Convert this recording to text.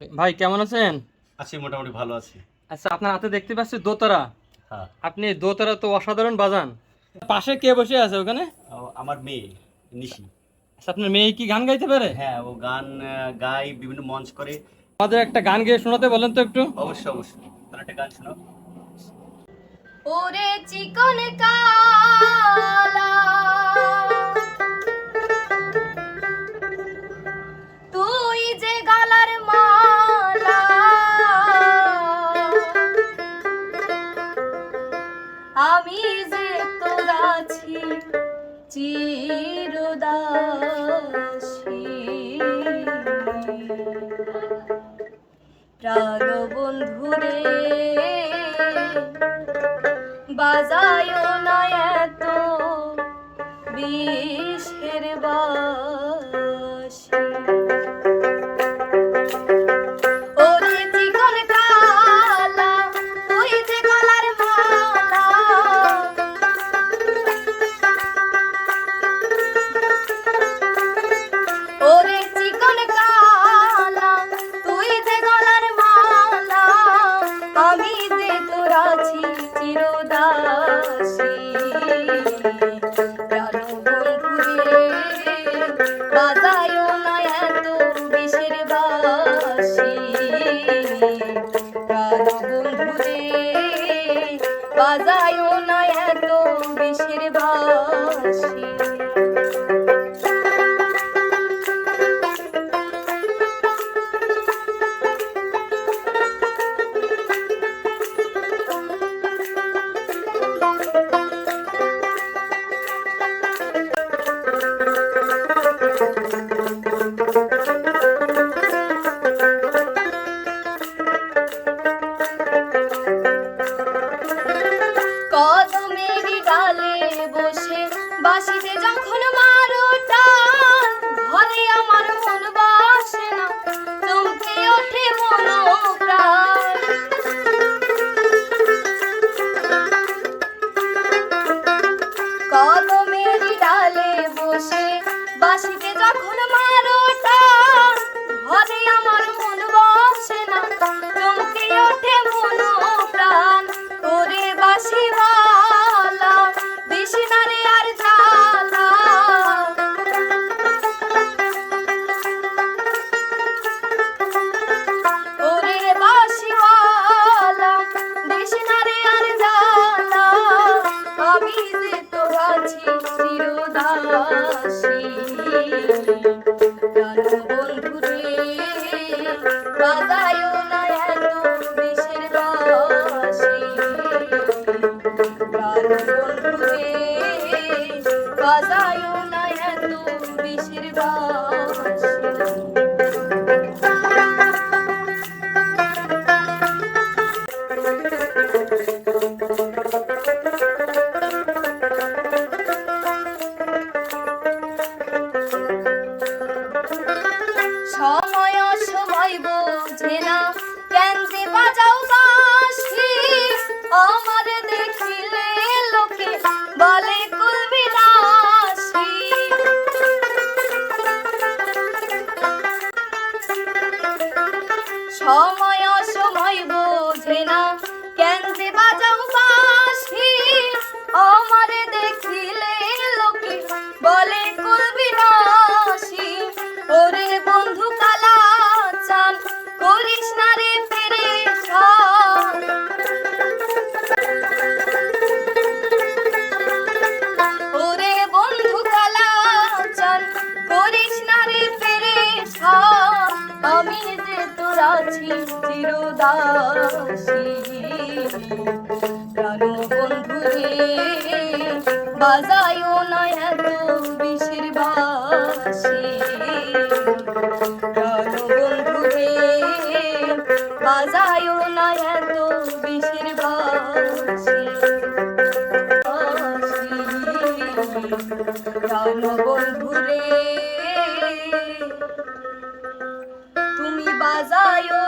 ভাই কেমন আছেন? আছি মোটামুটি ভালো আছি। আচ্ছা আপনার হাতে দেখতে পাচ্ছি দোতারা। হ্যাঁ। আপনি দোতারা তো অসাধারণ বাজান। পাশে কে বসে আছে ওখানে? আমার মেয়ে নিশি। আচ্ছা আপনার মেয়ে কি গান গাইতে পারে? হ্যাঁ ও গান গায় বিভিন্ন মঞ্চ করে। আমাদের একটা গান গেয়ে শোনাতে বলেন তো একটু। অবশ্যই অবশ্যই। তার একটা গান শোনাও। ওরে চিকন কালা বন্ধুরে বাজায় না এত বিষের বাসি। প্রাণ বন্ধুরে বাজায় না এত বিষের বাসি প্রাণ বন্ধুরে বাসিতে যখন মারো ঘরে আমার চিরদাসী সময় সময় বোঝে না কেন যে বাজাও আছি চিরদাসী। বন্ধু রে i mazayo.